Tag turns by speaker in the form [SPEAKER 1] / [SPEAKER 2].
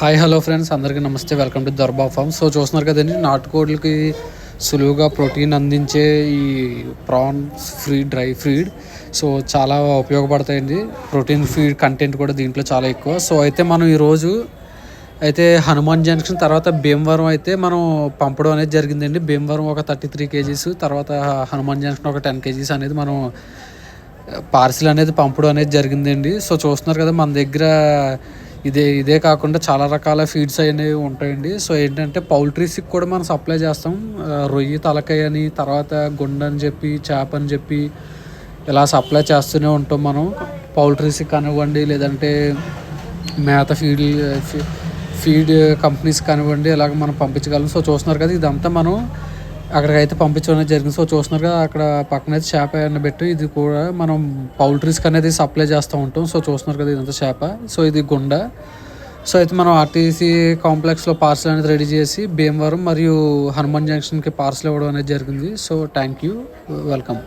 [SPEAKER 1] Hi hello friends అందరికీ నమస్తే. Welcome to దర్బా ఫామ్ సో చూస్తున్నారు కదండి నాటుకోడ్లకి సులువుగా ప్రోటీన్ అందించే ఈ prawns freed dry feed so చాలా ఉపయోగపడతాయండి. ప్రోటీన్ ఫీడ్ కంటెంట్ కూడా దీంట్లో చాలా ఎక్కువ. సో అయితే మనం ఈరోజు అయితే హనుమాన్ జంక్షన్ తర్వాత భీమవరం అయితే మనం పంపడం అనేది జరిగిందండి. భీమవరం ఒక థర్టీ త్రీ కేజీస్ తర్వాత హనుమాన్ జంక్షన్ ఒక టెన్ కేజీస్ అనేది మనం పార్సిల్ అనేది పంపడం అనేది జరిగిందండి. సో చూస్తున్నారు కదా మన దగ్గర ఇదే ఇదే కాకుండా చాలా రకాల ఫీడ్స్ అనేవి ఉంటాయండి. సో ఏంటంటే పౌల్ట్రీస్కి కూడా మనం సప్లై చేస్తాం. రొయ్యి తలకాయ అని తర్వాత గుండె అని చెప్పి చేప అని చెప్పి ఇలా సప్లై చేస్తూనే ఉంటాం మనం. పౌల్ట్రీస్కి కానివ్వండి లేదంటే మేత ఫీడ్ ఫీడ్ కంపెనీస్ కానివ్వండి ఇలాగ మనం పంపించగలం. సో చూస్తున్నారు కదా ఇదంతా మనం అక్కడికైతే పంపించడం అనేది జరిగింది. సో చూస్తున్నారు కదా అక్కడ పక్కన అయితే చేప అని పెట్టి ఇది కూడా మనం పౌల్ట్రీస్కి అనేది సప్లై చేస్తూ ఉంటాం. సో చూస్తున్నారు కదా ఇదంతా చేప. సో ఇది గుండ. సో అయితే మనం ఆర్టీసీ కాంప్లెక్స్లో పార్సల్ అనేది రెడీ చేసి భీమవరం మరియు హనుమాన్ జంక్షన్కి పార్సల్ ఇవ్వడం అనేది జరిగింది. So thank you. వెల్కమ్.